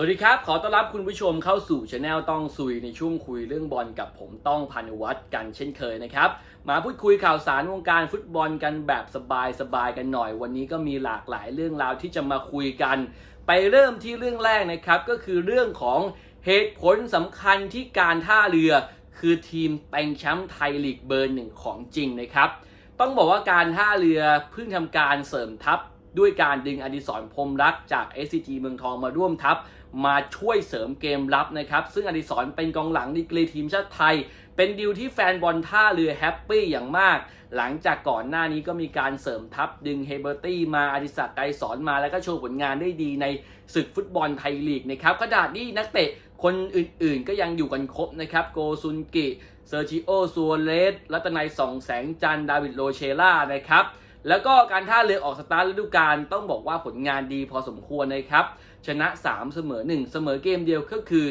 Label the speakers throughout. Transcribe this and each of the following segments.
Speaker 1: สวัสดีครับ ขอต้อนรับคุณผู้ชมเข้าสู่ช anel ต้องซุยในช่วงคุยเรื่องบอลกับผมต้องพันวัตรกันเช่นเคยนะครับ มาพูดคุยข่าวสารวงการฟุตบอลกันแบบสบายๆกันหน่อย วันนี้ก็มีหลากหลายเรื่องราวที่จะมาคุยกัน ไปเริ่มที่เรื่องแรกนะครับก็คือเรื่องของเหตุผลสำคัญที่การท่าเรือ คือทีมเต็งแชมป์ไทยลีกเบอร์หนึ่งของจริงนะครับต้องบอกว่าการท่าเรือเพิ่งทำการเสริมทัพด้วยการดึงอดิศรพรมรักจาก SCG เมืองทองมาร่วมทัพ มาช่วยเสริมเกมรับนะครับ ซึ่งอดิศรเป็นกองหลังดีกรีทีมชาติไทย เป็นดีลที่แฟนบอลท่าเรือแฮปปี้อย่างมาก หลังจากก่อนหน้านี้ก็มีการเสริมทัพดึงเฮเบอร์ตี้มาอดิศักดิ์ไกรสอนมาแล้วก็โชว์ผลงานได้ดีในศึกฟุตบอลไทยลีกนะครับขนาดนี้นักเตะคนอื่นๆก็ยังอยู่กันครบนะครับ โกซุนกิเซอร์จิโอซัวเรสรัตนัยสองแสงจันดาวิดโรเชล่านะครับแล้วก็การท่าเรือออกสตาร์ทฤดูกาลต้องบอกว่าผลงานดีพอสมควรนะครับ ชนะ 3 เสมอ 1 เสมอเกมเดียวก็คือ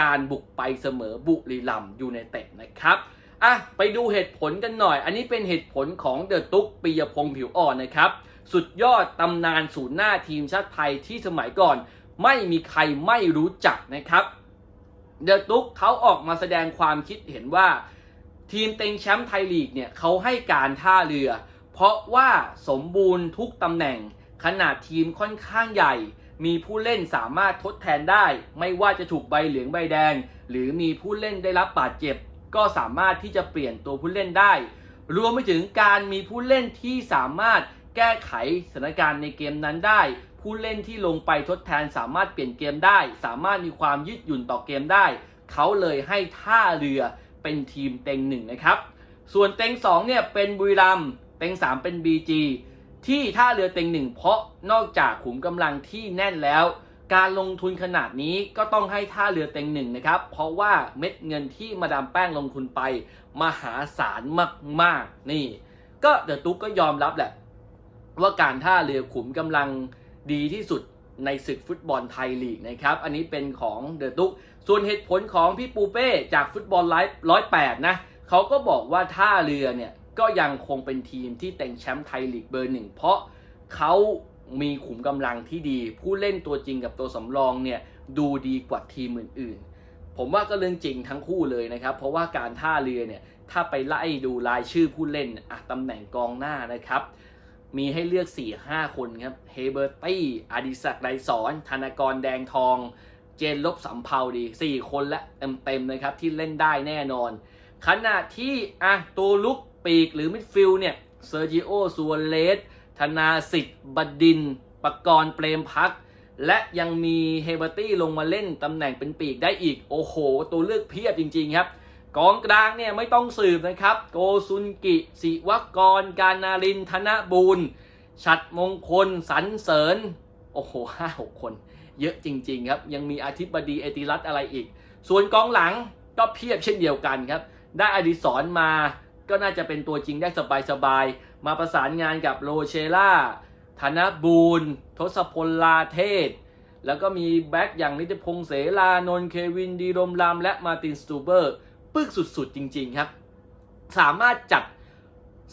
Speaker 1: การบุกไปเสมอบุรีรัมย์ยูไนเต็ดนะครับอะไปดูเหตุผลกันหน่อย อันนี้เป็นเหตุผลของเดอะตุ๊กปียพงษ์ผิวอ่อนนะครับ สุดยอดตำนานศูนย์หน้าทีมชาติไทยที่สมัยก่อน ไม่มีใครไม่รู้จักนะครับ เดอะตุ๊กเขาออกมาแสดงความคิดเห็นว่า ทีมเต็งแชมป์ไทยลีกเนี่ยเขาให้การท่าเรือ เพราะว่าสมบูรณ์ทุกตำแหน่งขนาดทีมค่อนข้างใหญ่ มีผู้เล่นสามารถทดแทนได้ ไม่ว่าจะถูกใบเหลืองใบแดง หรือมีผู้เล่นได้รับบาดเจ็บ ก็สามารถที่จะเปลี่ยนตัวผู้เล่นได้ รวมไปถึงการมีผู้เล่นที่สามารถแก้ไขสถานการณ์ในเกมนั้นได้ ผู้เล่นที่ลงไปทดแทนสามารถเปลี่ยนเกมได้ สามารถมีความยืดหยุ่นต่อเกมได้ เขาเลยให้ท่าเรือเป็นทีมเต็งหนึ่งนะครับ ส่วนเต็งสองเนี่ยเป็นบุรีรัมเต็งสามเป็น BG ที่ท่าเรือเต็งหนึ่งเพราะนอกจากขุมกำลังที่แน่นแล้ว การลงทุนขนาดนี้ก็ต้องให้ท่าเรือเต็งหนึ่งนะครับ เพราะว่าเม็ดเงินที่มาดามแป้งลงทุนไป มหาศาลมากๆ นี่ ก็เดอะตุ๊กก็ยอมรับแหละ ว่าการท่าเรือขุมกำลังดีที่สุดในศึกฟุตบอลไทยลีกนะครับ อันนี้เป็นของเดอะตุ๊ก ส่วนเหตุผลของพี่ปูเป้จากฟุตบอลไลฟ์ร้อยแปดนะ เขาก็บอกว่าท่าเรือเนี่ย ก็ยังคงเป็นทีมที่เต็งแชมป์ไทยลีกเบอร์หนึ่งเพราะเขามีขุมกำลังที่ดี ผู้เล่นตัวจริงกับตัวสำรองเนี่ยดูดีกว่าทีมอื่นๆ ผมว่าก็เรื่องจริงทั้งคู่เลยนะครับ เพราะว่าการท่าเรือเนี่ยถ้าไปไล่ดูรายชื่อผู้เล่นอะตำแหน่งกองหน้านะครับ มีให้เลือก 4-5 คนครับเฮเบอร์ตี้อดิศักดิ์ไดสอนธนากรแดงทอง เจนลบสำเภาดี 4 คนและเต็มๆนะครับที่เล่นได้แน่นอน ขณะที่อะตัวลุก ปีกหรือมิดฟิลด์เนี่ยเซอร์จิโอซัวเลสธนาสิทธิ์บดินทร์ปกรณ์เปรมพัก และยังมีเฮเบอร์ตี้ลงมาเล่นตำแหน่งเป็นปีกได้อีก โอ้โห ตัวเลือกเพียบจริง ๆ ครับกองกลางเนี่ยไม่ต้องสืบนะครับ โกซุนกิศิวกร การนารินธนบูรณ์ชัดมงคลสันเสริญ โอ้โหห้าหกคน เยอะจริง ๆ ครับ ยังมีอาทิตย์บดีเอติรัตอะไรอีก ส่วนกองหลังก็เพียบเช่นเดียวกันครับ ได้อดิศรมา ก็น่าจะเป็นตัวจริงได้สบายๆ มาประสานงานกับโรเชล่าธนบูรณ์ทศพลลาเทศ แล้วก็มีแบ็กอย่างนิติพงษ์เสลานนท์เควินดีรมรามและมาตินสตูเบอร์ ปึกสุดๆจริงๆครับ สามารถจัด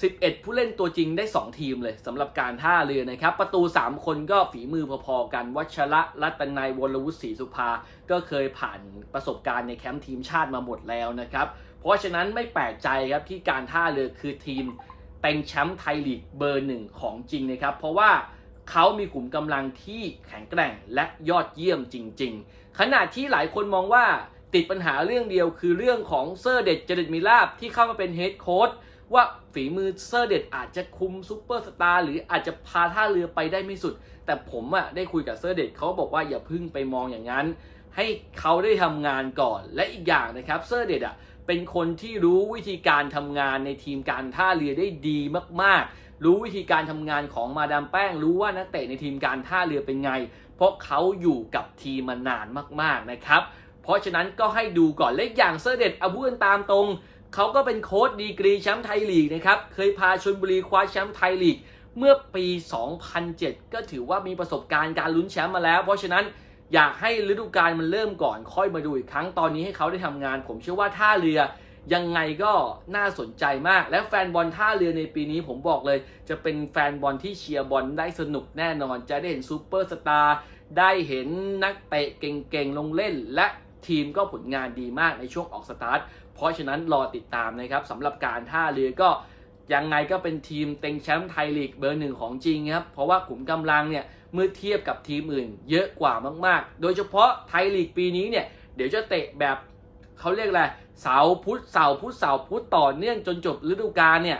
Speaker 1: 11 ผู้เล่นตัวจริงได้ 2 ทีมเลยสำหรับการท่าเรือนะครับ ประตู 3 คนก็ฝีมือพอๆกัน วัชระรัตนัยวรวุฒิศรีสุภา ก็เคยผ่านประสบการณ์ในแคมป์ทีมชาติมาหมดแล้วนะครับ เพราะฉะนั้นไม่แปลกใจครับที่การท่าเรือคือทีมเต็งแชมป์ไทยลีกเบอร์หนึ่งของจริงนะครับ เพราะว่าเขามีกลุ่มกำลังที่แข็งแกร่งและยอดเยี่ยมจริง ๆ ขณะที่หลายคนมองว่าติดปัญหาเรื่องเดียวคือเรื่องของเซอร์เด็ดเจเดตมิลาบที่เข้ามาเป็นเฮดโค้ช ว่าฝีมือเซอร์เด็ดอาจจะคุมซูเปอร์สตาร์หรืออาจจะพาท่าเรือไปได้ไม่สุด แต่ผมอะได้คุยกับเซอร์เด็ดเขาบอกว่าอย่าพึ่งไปมองอย่างนั้น ให้เขาได้ทำงานก่อน และอีกอย่างนะครับเซอร์เด็ดอะเป็นคนที่รู้วิธีการทำงานในทีมการท่าเรือได้ดีมากๆ รู้วิธีการทำงานของมาดามแป้ง รู้ว่านักเตะในทีมการท่าเรือเป็นไง เพราะเขาอยู่กับทีมมานานมากๆนะครับ เพราะฉะนั้นก็ให้ดูก่อนเล็กอย่างเซอร์เด็ดเอาพูดตามตรง เขาก็เป็นโค้ดดีกรีแชมป์ไทยลีกนะครับ เคยพาชลบุรีคว้าแชมป์ไทยลีก เมื่อปี 2007 ก็ถือว่ามีประสบการณ์การลุ้นแชมป์มาแล้ว เพราะฉะนั้นอยากให้ฤดูกาลมันเริ่มก่อนค่อยมาดูอีกครั้งตอนนี้ให้เขาได้ทำงาน ผมเชื่อว่าท่าเรือยังไงก็น่าสนใจมาก และแฟนบอลท่าเรือในปีนี้ผมบอกเลย จะเป็นแฟนบอลที่เชียร์บอลได้สนุกแน่นอน จะได้เห็นซูเปอร์สตาร์ได้เห็นนักเตะเก่งๆลงเล่น และทีมก็ผลงานดีมากในช่วงออกสตาร์ท เพราะฉะนั้นรอติดตามนะครับสำหรับการท่าเรือก็ยังไงก็เป็นทีมเต็งแชมป์ไทยลีกเบอร์หนึ่งของจริงครับ เพราะว่าขุมกำลังเนี่ยเมื่อเทียบกับทีมอื่น เยอะกว่ามากๆ โดยเฉพาะไทยลีกปีนี้เนี่ยเดี๋ยวจะเตะแบบเขาเรียกอะไรเสาพุธเสาพุธเสาพุธต่อเนื่องจนจบฤดูกาลเนี่ย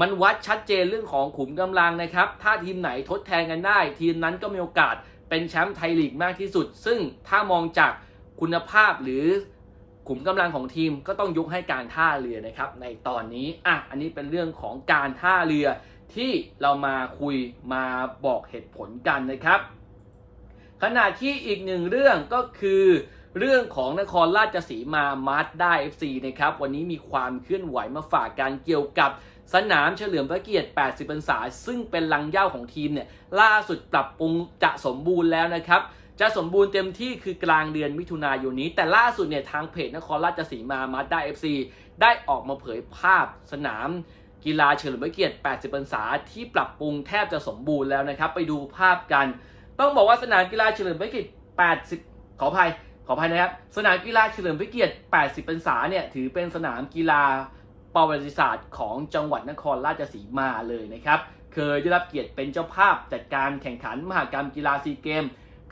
Speaker 1: มันวัดชัดเจนเรื่องของขุมกำลังนะครับ ถ้าทีมไหนทดแทนกันได้ ทีมนั้นก็มีโอกาสเป็นแชมป์ไทยลีกมากที่สุด ซึ่งถ้ามองจากคุณภาพหรือ ขุมกำลังของทีมก็ต้องยกให้การท่าเรือนะครับ ในตอนนี้อะอันนี้เป็นเรื่องของการท่าเรือที่เรามาคุยมาบอกเหตุผลกันนะครับ ขณะที่อีกหนึ่งเรื่องก็คือเรื่องของนครราชสีมามาสด้า FC นะครับ วันนี้มีความเคลื่อนไหวมาฝากการเกี่ยวกับสนามเฉลิมพระเกียรติ 80 พรรษา ซึ่งเป็นลังเย้าของทีมเนี่ยล่าสุดปรับปรุงจะสมบูรณ์แล้วนะครับ จะสมบูรณ์เต็มที่คือกลางเดือนมิถุนายนนี้ แต่ล่าสุดเนี่ยทางเพจนครราชสีมามาด้า FC ได้ออกมาเผยภาพสนามกีฬาเฉลิมพระเกียรติ 80 พรรษาที่ปรับปรุงแทบจะสมบูรณ์แล้วนะครับ ไปดูภาพกัน ต้องบอกว่าสนามกีฬาเฉลิมพระเกียรติ 80 ขออภัย ขออภัยนะครับ สนามกีฬาเฉลิมพระเกียรติ 80 พรรษาเนี่ยถือเป็นสนามกีฬาประวัติศาสตร์ของจังหวัดนครราชสีมาเลยนะครับ เคยได้รับเกียรติเป็นเจ้าภาพจัดการแข่งขันมหกรรมกีฬาซีเกม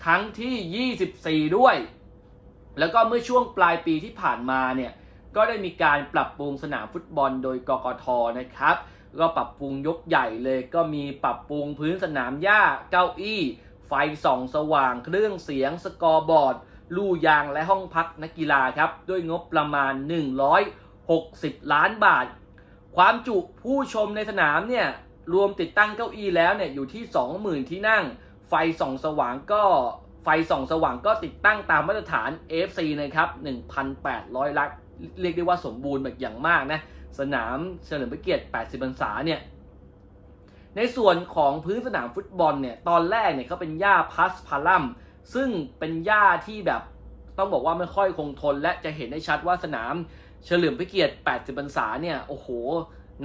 Speaker 1: ครั้งที่ 24 ด้วย แล้วก็เมื่อช่วงปลายปีที่ผ่านมาเนี่ยก็ได้มีการปรับปรุงสนามฟุตบอลโดยกกทนะครับ ก็ปรับปรุงยกใหญ่เลยก็มีปรับปรุงพื้นสนามหญ้าเก้าอี้ ไฟส่องสว่างเครื่องเสียงสกอร์บอร์ด ลู่ยางและห้องพักนักกีฬาครับ ด้วยงบประมาณ 160 ล้านบาท ความจุผู้ชมในสนามเนี่ย รวมติดตั้งเก้าอี้แล้วเนี่ยอยู่ที่ 20,000 ที่นั่ง ไฟส่องสว่างก็ไฟส่องสว่างก็ติดตั้งตามมาตรฐาน AFC นะครับ 1,800 ลัก เรียกได้ว่าสมบูรณ์แบบอย่างมากนะ สนามเฉลิมพระเกียรติ 80 พรรษาเนี่ย ในส่วนของพื้นสนามฟุตบอลเนี่ย ตอนแรกเนี่ยเขาเป็นหญ้าพัสพาลัม ซึ่งเป็นหญ้าที่แบบต้องบอกว่าไม่ค่อยคงทน และจะเห็นได้ชัดว่าสนามเฉลิมพระเกียรติ 80 พรรษาเนี่ย โอ้โห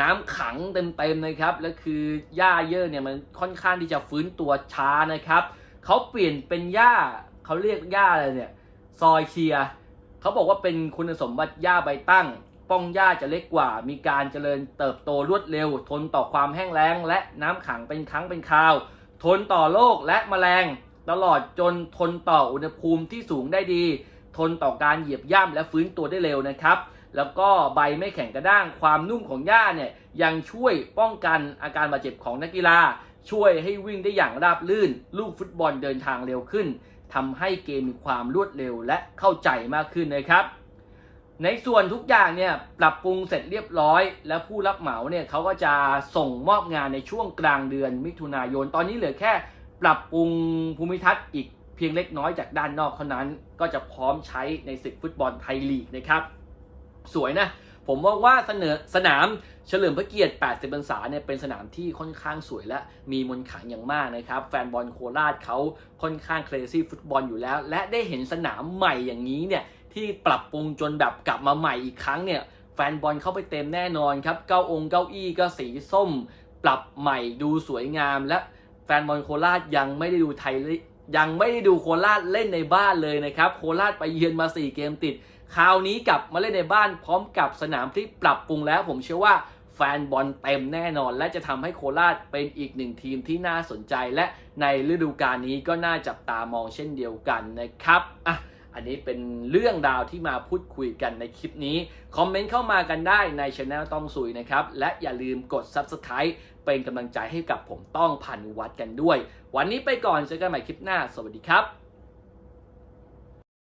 Speaker 1: น้ำขังเต็มๆนะครับ แล้วคือหญ้าเยอะเนี่ยมันค่อนข้างที่จะฟื้นตัวช้านะครับ เขาเปลี่ยนเป็นหญ้าเขาเรียกหญ้าอะไรเนี่ย ซอยเชียเขาบอกว่าเป็นคุณสมบัติหญ้าใบตั้ง ป้องหญ้าจะเล็กกว่า มีการเจริญเติบโตรวดเร็ว ทนต่อความแห้งแล้ง และน้ำขังเป็นครั้งเป็นคราว ทนต่อโรคและแมลง ตลอดจนทนต่ออุณหภูมิที่สูงได้ดี ทนต่อการเหยียบย่ำและฟื้นตัวได้เร็วนะครับ แล้วก็ใบไม่แข็งกระด้าง ความนุ่มของหญ้าเนี่ยยังช่วยป้องกันอาการบาดเจ็บของนักกีฬา ช่วยให้วิ่งได้อย่างราบลื่น ลูกฟุตบอลเดินทางเร็วขึ้นทำให้เกมมีความรวดเร็วและเข้าใจมากขึ้นนะครับ ในส่วนทุกอย่างเนี่ยปรับปรุงเสร็จเรียบร้อย แล้วผู้รับเหมาเนี่ยเขาก็จะส่งมอบงานในช่วงกลางเดือนมิถุนายน ตอนนี้เหลือแค่ปรับปรุงภูมิทัศน์อีกเพียงเล็กน้อยจากด้านนอกเท่านั้นก็จะพร้อมใช้ในศึกฟุตบอลไทยลีกนะครับ สวยนะ ผมว่าว่าเสนอสนามเฉลิมพระเกียรติ 80พรรษาเนี่ยเป็นสนามที่ค่อนข้างสวยและมีมนขังอย่างมากนะครับ แฟนบอลโคราชเขาค่อนข้างเครซี่ฟุตบอลอยู่แล้ว และได้เห็นสนามใหม่อย่างนี้เนี่ยที่ปรับปรุงจนแบบกลับมาใหม่อีกครั้งเนี่ยแฟนบอลเข้าไปเต็มแน่นอนครับ เก้าองค์เก้าอี้ก็สีส้ม ปรับใหม่ดูสวยงามและแฟนบอลโคราชยังไม่ได้ดูไทยยังไม่ได้ดูโคราชเล่นในบ้านเลยนะครับ โคราชไปเยือนมา 4 เกมติด คราวนี้กลับมาเล่นในบ้านพร้อมกับสนามที่ปรับปรุงแล้ว ผมเชื่อว่าแฟนบอลเต็มแน่นอน และจะทำให้โคราชเป็นอีกหนึ่งทีมที่น่าสนใจ และในฤดูกาลนี้ก็น่าจับตามองเช่นเดียวกันนะครับอะอันนี้เป็นเรื่องราวที่มาพูดคุยกันในคลิปนี้ คอมเมนต์เข้ามากันได้ในช anel ต้องสุยนะครับ และอย่าลืมกด Subscribe เป็นกำลังใจให้กับผมต้องพันวัดกันด้วย วันนี้ไปก่อนเจอกันใหม่คลิปหน้า สวัสดีครับ